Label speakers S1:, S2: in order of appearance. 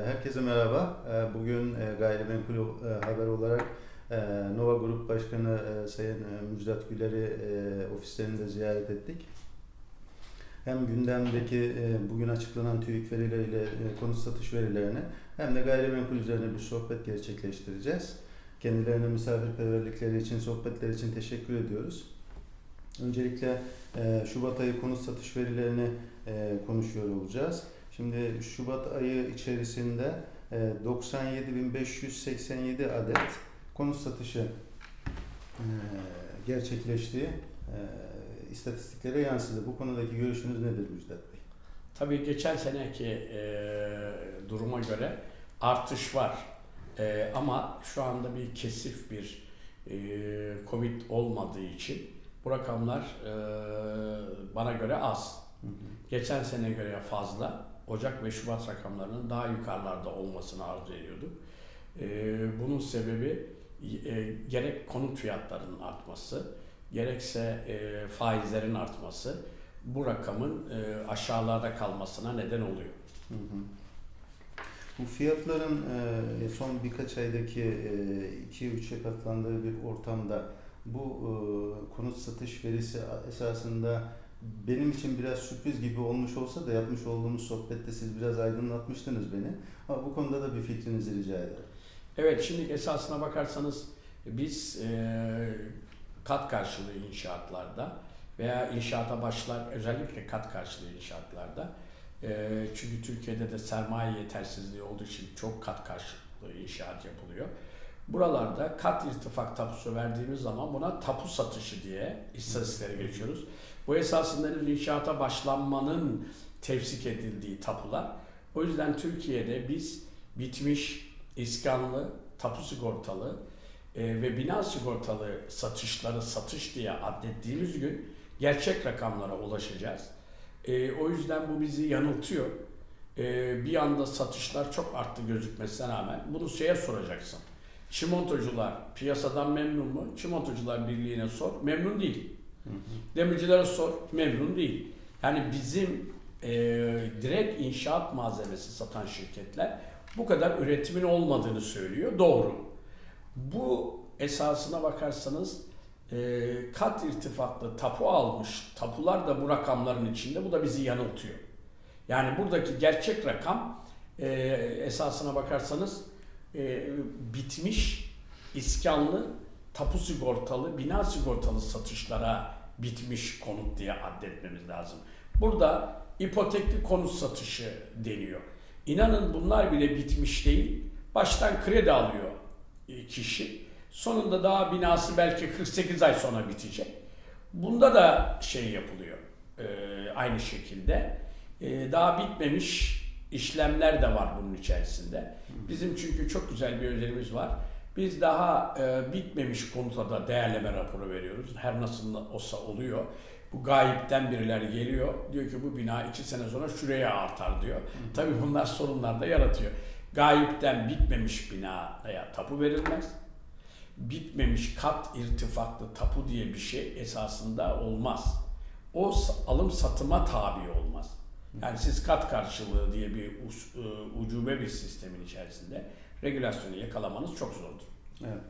S1: Herkese merhaba. Ee, Bugün e, gayrimenkul e, haber olarak e, Nova Grup Başkanı Sayın Müjdat Güler'i ofislerinde ziyaret ettik. Hem gündemdeki bugün açıklanan TÜİK verileriyle konut satış verilerini hem de gayrimenkul üzerine bir sohbet gerçekleştireceğiz. Kendilerine misafirperverlikleri için, sohbetler için teşekkür ediyoruz. Öncelikle Şubat ayı konut satış verilerini konuşuyor olacağız. Şimdi Şubat ayı içerisinde e, 97.587 adet konut satışı e, gerçekleştiği e, istatistiklere yansıdı. Bu konudaki görüşünüz nedir Müjdat Bey?
S2: Tabii geçen seneki e, duruma göre artış var. E, ama şu anda bir kesif bir e, Covid olmadığı için bu rakamlar e, bana göre az. Geçen seneye göre fazla. Ocak ve Şubat rakamlarının daha yukarılarda olmasını arzu ediyorduk. E, bunun sebebi e, gerek konut fiyatlarının artması, gerekse e, faizlerin artması bu rakamın e, aşağılarda kalmasına neden oluyor.
S1: Hı hı. Bu fiyatların son birkaç aydaki e, 2-3'e katlandığı bir ortamda bu konut satış verisi esasında benim için biraz sürpriz gibi olmuş olsa da yapmış olduğumuz sohbette siz biraz aydınlatmıştınız beni. Ama bu konuda da bir fikrinizi rica ederim.
S2: Evet şimdi esasına bakarsanız biz e, kat karşılığı inşaatlarda veya inşaata başlar özellikle kat karşılığı inşaatlarda e, çünkü Türkiye'de de sermaye yetersizliği olduğu için çok kat karşılığı inşaat yapılıyor. Buralarda kat irtifak tapusu verdiğimiz zaman buna tapu satışı diye istatistiklere geçiyoruz. Bu esasında inşaata başlanmanın tevsik edildiği tapular. O yüzden Türkiye'de biz bitmiş, iskanlı, tapu sigortalı e, ve bina sigortalı satışları satış diye adettiğimiz gün gerçek rakamlara ulaşacağız. E, o yüzden bu bizi yanıltıyor. E, bir anda satışlar çok arttı gözükmesine rağmen bunu şeye soracaksın. Çimentocular piyasadan memnun mu? Çimentocular Birliği'ne sor. Memnun değil. Demircilere sor. Memnun değil. Yani bizim e, direkt inşaat malzemesi satan şirketler bu kadar üretimin olmadığını söylüyor. Doğru. Bu esasına bakarsanız e, kat irtifaklı tapu almış tapular da bu rakamların içinde. Bu da bizi yanıltıyor. Yani buradaki gerçek rakam e, esasına bakarsanız e, bitmiş iskanlı tapu sigortalı, bina sigortalı satışlara bitmiş konut diye addetmemiz lazım. Burada ipotekli konut satışı deniyor. İnanın bunlar bile bitmiş değil. Baştan kredi alıyor e, kişi. Sonunda daha binası belki 48 ay sonra bitecek. Bunda da şey yapılıyor e, aynı şekilde. E, daha bitmemiş işlemler de var bunun içerisinde. Bizim çünkü çok güzel bir özelliğimiz var. Biz daha e, bitmemiş konuta da değerleme raporu veriyoruz. Her nasıl olsa oluyor. Bu gayipten birileri geliyor. Diyor ki bu bina iki sene sonra şuraya artar diyor. Tabii bunlar sorunlar da yaratıyor. Gayipten bitmemiş binaya tapu verilmez. Bitmemiş kat irtifaklı tapu diye bir şey esasında olmaz. O alım satıma tabi olmaz. Yani siz kat karşılığı diye bir e, ucube bir sistemin içerisinde regülasyonu yakalamanız çok zordur.
S1: Evet.